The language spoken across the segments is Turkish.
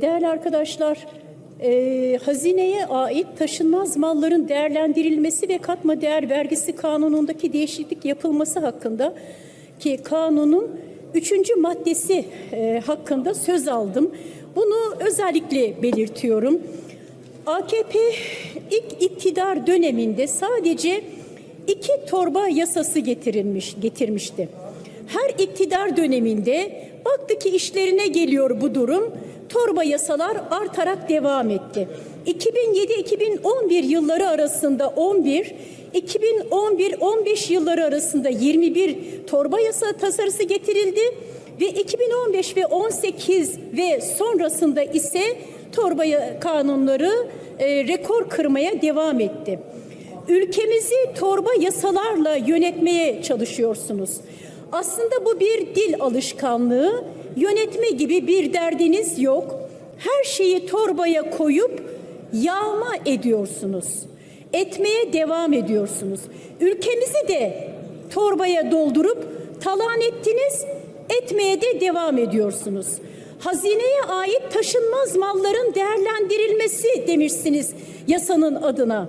Değerli arkadaşlar, e, hazineye ait taşınmaz malların değerlendirilmesi ve katma değer vergisi kanunundaki değişiklik yapılması hakkında ki kanunun üçüncü maddesi e, hakkında söz aldım. Bunu özellikle belirtiyorum. AKP ilk iktidar döneminde sadece iki torba yasası getirilmiş getirmişti. Her iktidar döneminde baktı ki işlerine geliyor bu durum. Torba yasalar artarak devam etti. 2007-2011 yılları arasında 11, 2011-15 yılları arasında 21 torba yasa tasarısı getirildi ve 2015 ve 18 ve sonrasında ise torba kanunları e, rekor kırmaya devam etti. Ülkemizi torba yasalarla yönetmeye çalışıyorsunuz. Aslında bu bir dil alışkanlığı, yönetme gibi bir derdiniz yok. Her şeyi torbaya koyup yağma ediyorsunuz. Etmeye devam ediyorsunuz. Ülkemizi de torbaya doldurup talan ettiniz, etmeye de devam ediyorsunuz. Hazineye ait taşınmaz malların değerlendirilmesi demişsiniz yasanın adına.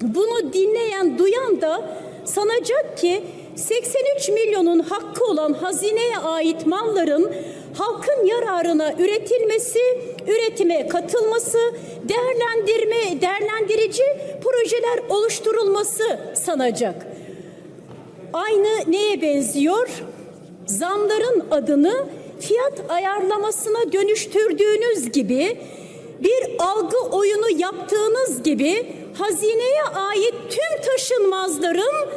Bunu dinleyen, duyan da sanacak ki 83 milyonun hakkı olan hazineye ait malların halkın yararına üretilmesi, üretime katılması, değerlendirme, değerlendirici projeler oluşturulması sanacak. Aynı neye benziyor? Zamların adını fiyat ayarlamasına dönüştürdüğünüz gibi bir algı oyunu yaptığınız gibi hazineye ait tüm taşınmazların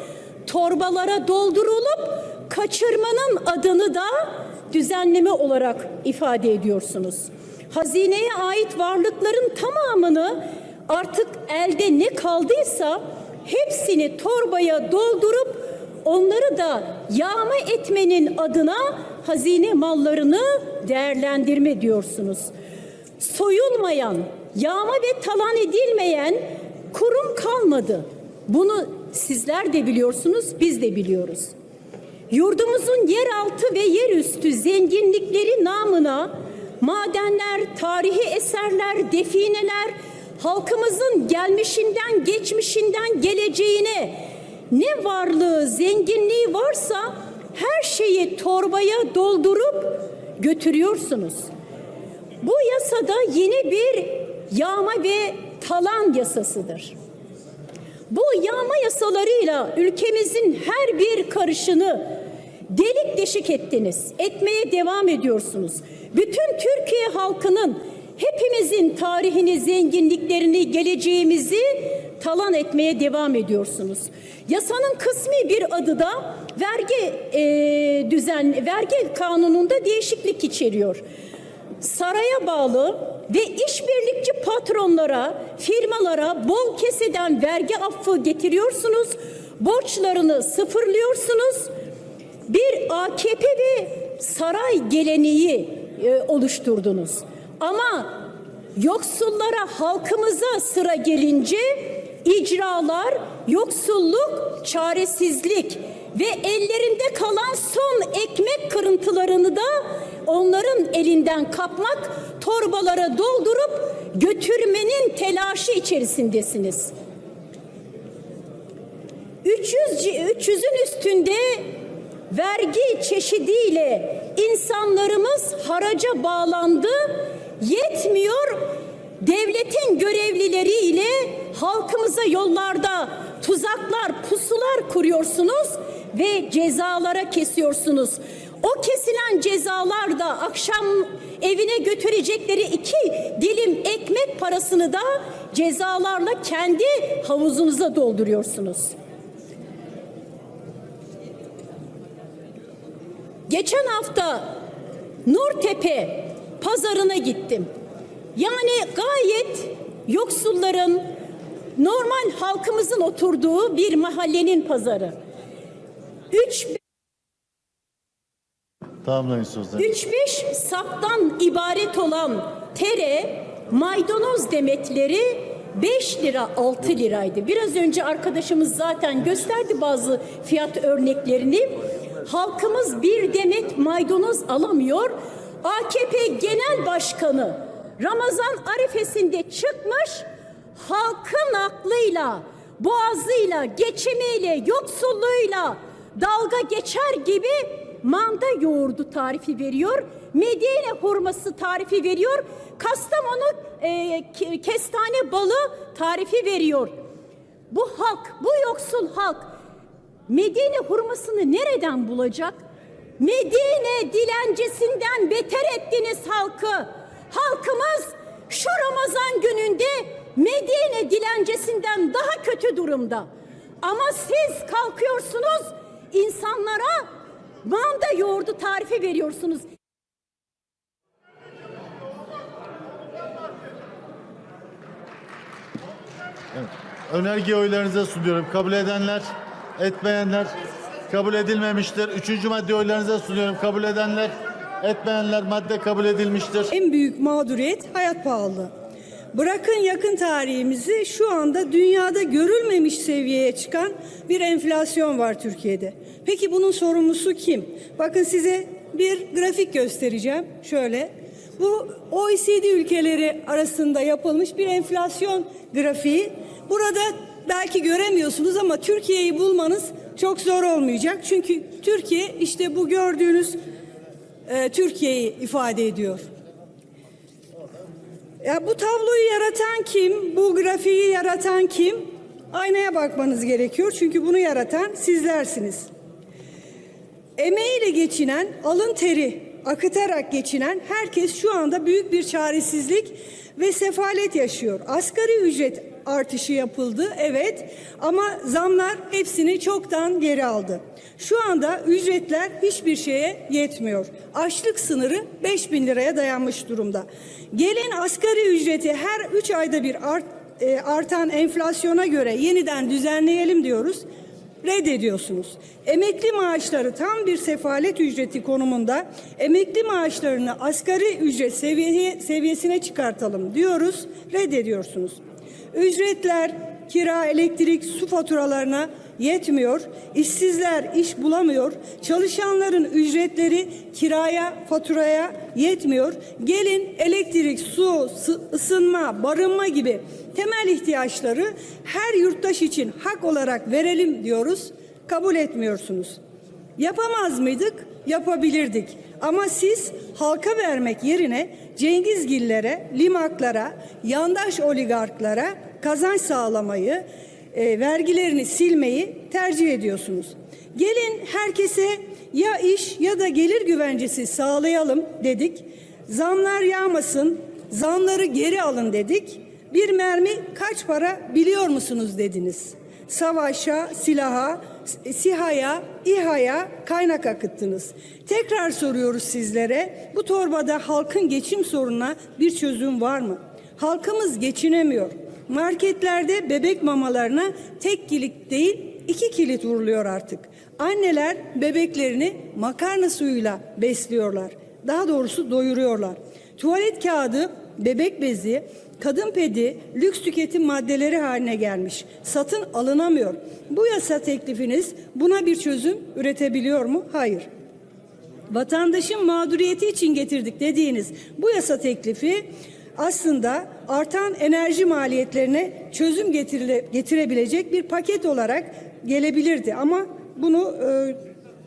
torbalara doldurulup kaçırmanın adını da düzenleme olarak ifade ediyorsunuz. Hazineye ait varlıkların tamamını artık elde ne kaldıysa hepsini torbaya doldurup onları da yağma etmenin adına hazine mallarını değerlendirme diyorsunuz. Soyulmayan, yağma ve talan edilmeyen kurum kalmadı. Bunu sizler de biliyorsunuz, biz de biliyoruz. Yurdumuzun yeraltı ve yerüstü zenginlikleri namına madenler, tarihi eserler, defineler, halkımızın gelmişinden, geçmişinden geleceğine ne varlığı, zenginliği varsa her şeyi torbaya doldurup götürüyorsunuz. Bu yasada yeni bir yağma ve talan yasasıdır. Bu yağma yasalarıyla ülkemizin her bir karışını delik deşik ettiniz. Etmeye devam ediyorsunuz. Bütün Türkiye halkının hepimizin tarihini, zenginliklerini, geleceğimizi talan etmeye devam ediyorsunuz. Yasanın kısmi bir adı da vergi e, düzen vergi kanununda değişiklik içeriyor saraya bağlı ve işbirlikçi patronlara, firmalara bol keseden vergi affı getiriyorsunuz. Borçlarını sıfırlıyorsunuz. Bir AKP ve saray geleneği e, oluşturdunuz. Ama yoksullara, halkımıza sıra gelince icralar, yoksulluk, çaresizlik ve ellerinde kalan son ekmek onların elinden kapmak, torbalara doldurup götürmenin telaşı içerisindesiniz. 300 300'ün üstünde vergi çeşidiyle insanlarımız haraca bağlandı. Yetmiyor. Devletin görevlileriyle halkımıza yollarda tuzaklar, pusular kuruyorsunuz ve cezalara kesiyorsunuz. O kesilen cezalar da akşam evine götürecekleri iki dilim ekmek parasını da cezalarla kendi havuzunuza dolduruyorsunuz. Geçen hafta Nurtepe pazarına gittim. Yani gayet yoksulların, normal halkımızın oturduğu bir mahallenin pazarı. Üç Tamamlayın sözleri. 3-5 saptan ibaret olan tere, maydanoz demetleri 5 lira 6 liraydı. Biraz önce arkadaşımız zaten gösterdi bazı fiyat örneklerini. Halkımız bir demet maydanoz alamıyor. AKP Genel Başkanı Ramazan arifesinde çıkmış halkın aklıyla, boğazıyla, geçimiyle, yoksulluğuyla dalga geçer gibi manda yoğurdu tarifi veriyor. Medine hurması tarifi veriyor. Kastamonu e, ke- kestane balı tarifi veriyor. Bu halk, bu yoksul halk Medine hurmasını nereden bulacak? Medine dilencesinden beter ettiniz halkı. Halkımız şu Ramazan gününde Medine dilencesinden daha kötü durumda. Ama siz kalkıyorsunuz insanlara manda yoğurdu tarifi veriyorsunuz. Evet. Önerge oylarınıza sunuyorum. Kabul edenler, etmeyenler kabul edilmemiştir. Üçüncü madde oylarınıza sunuyorum. Kabul edenler, etmeyenler madde kabul edilmiştir. En büyük mağduriyet hayat pahalılığı. Bırakın yakın tarihimizi şu anda dünyada görülmemiş seviyeye çıkan bir enflasyon var Türkiye'de. Peki bunun sorumlusu kim? Bakın size bir grafik göstereceğim. Şöyle. Bu OECD ülkeleri arasında yapılmış bir enflasyon grafiği. Burada belki göremiyorsunuz ama Türkiye'yi bulmanız çok zor olmayacak. Çünkü Türkiye işte bu gördüğünüz e, Türkiye'yi ifade ediyor. Ya bu tabloyu yaratan kim? Bu grafiği yaratan kim? Aynaya bakmanız gerekiyor. Çünkü bunu yaratan sizlersiniz. Emeğiyle geçinen, alın teri akıtarak geçinen herkes şu anda büyük bir çaresizlik ve sefalet yaşıyor. Asgari ücret artışı yapıldı evet ama zamlar hepsini çoktan geri aldı. Şu anda ücretler hiçbir şeye yetmiyor. Açlık sınırı 5 bin liraya dayanmış durumda. Gelin asgari ücreti her 3 ayda bir art, e, artan enflasyona göre yeniden düzenleyelim diyoruz reddediyorsunuz. Emekli maaşları tam bir sefalet ücreti konumunda emekli maaşlarını asgari ücret seviye, seviyesine çıkartalım diyoruz, reddediyorsunuz. Ücretler kira, elektrik, su faturalarına yetmiyor. İşsizler iş bulamıyor. Çalışanların ücretleri kiraya, faturaya yetmiyor. Gelin elektrik, su, sı- ısınma, barınma gibi temel ihtiyaçları her yurttaş için hak olarak verelim diyoruz. Kabul etmiyorsunuz. Yapamaz mıydık? Yapabilirdik. Ama siz halka vermek yerine Cengizgillere, limaklara, yandaş oligarklara kazanç sağlamayı, e, vergilerini silmeyi tercih ediyorsunuz. Gelin herkese ya iş ya da gelir güvencesi sağlayalım dedik. Zamlar yağmasın, zamları geri alın dedik. Bir mermi kaç para biliyor musunuz dediniz. Savaşa, silaha, SİHA'ya, İHA'ya kaynak akıttınız. Tekrar soruyoruz sizlere bu torbada halkın geçim sorununa bir çözüm var mı? Halkımız geçinemiyor. Marketlerde bebek mamalarına tek kilit değil iki kilit vuruluyor artık. Anneler bebeklerini makarna suyuyla besliyorlar. Daha doğrusu doyuruyorlar. Tuvalet kağıdı, bebek bezi, kadın pedi lüks tüketim maddeleri haline gelmiş. Satın alınamıyor. Bu yasa teklifiniz buna bir çözüm üretebiliyor mu? Hayır. Vatandaşın mağduriyeti için getirdik dediğiniz bu yasa teklifi aslında artan enerji maliyetlerine çözüm getirile, getirebilecek bir paket olarak gelebilirdi ama bunu e,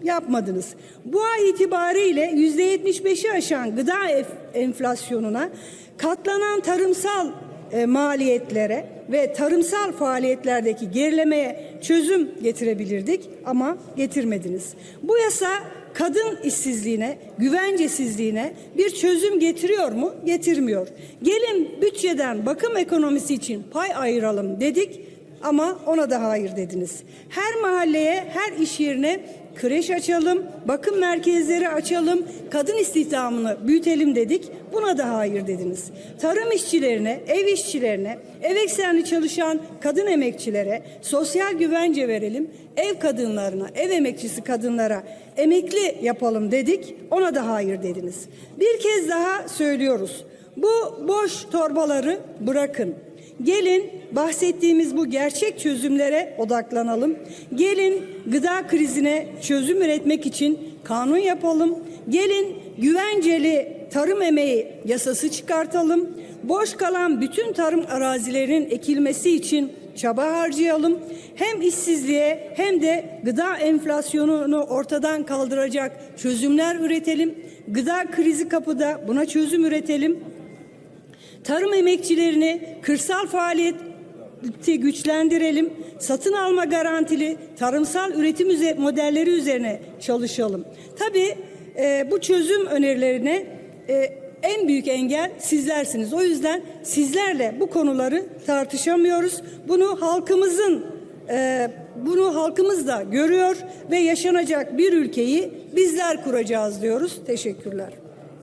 yapmadınız. Bu ay itibariyle yüzde yetmiş beşi aşan gıda enflasyonuna katlanan tarımsal e, maliyetlere ve tarımsal faaliyetlerdeki gerilemeye çözüm getirebilirdik ama getirmediniz. Bu yasa kadın işsizliğine, güvencesizliğine bir çözüm getiriyor mu? Getirmiyor. Gelin bütçeden bakım ekonomisi için pay ayıralım dedik ama ona da hayır dediniz. Her mahalleye, her iş yerine kreş açalım, bakım merkezleri açalım, kadın istihdamını büyütelim dedik. Buna da hayır dediniz. Tarım işçilerine, ev işçilerine, ev eksenli çalışan kadın emekçilere sosyal güvence verelim. Ev kadınlarına, ev emekçisi kadınlara emekli yapalım dedik. Ona da hayır dediniz. Bir kez daha söylüyoruz. Bu boş torbaları bırakın. Gelin bahsettiğimiz bu gerçek çözümlere odaklanalım. Gelin gıda krizine çözüm üretmek için kanun yapalım. Gelin güvenceli tarım emeği yasası çıkartalım. Boş kalan bütün tarım arazilerinin ekilmesi için çaba harcayalım. Hem işsizliğe hem de gıda enflasyonunu ortadan kaldıracak çözümler üretelim. Gıda krizi kapıda buna çözüm üretelim. Tarım emekçilerini kırsal faaliyeti güçlendirelim. Satın alma garantili tarımsal üretim modelleri üzerine çalışalım. Tabii e, bu çözüm önerilerine e, en büyük engel sizlersiniz. O yüzden sizlerle bu konuları tartışamıyoruz. Bunu halkımızın e, bunu halkımız da görüyor ve yaşanacak bir ülkeyi bizler kuracağız diyoruz. Teşekkürler.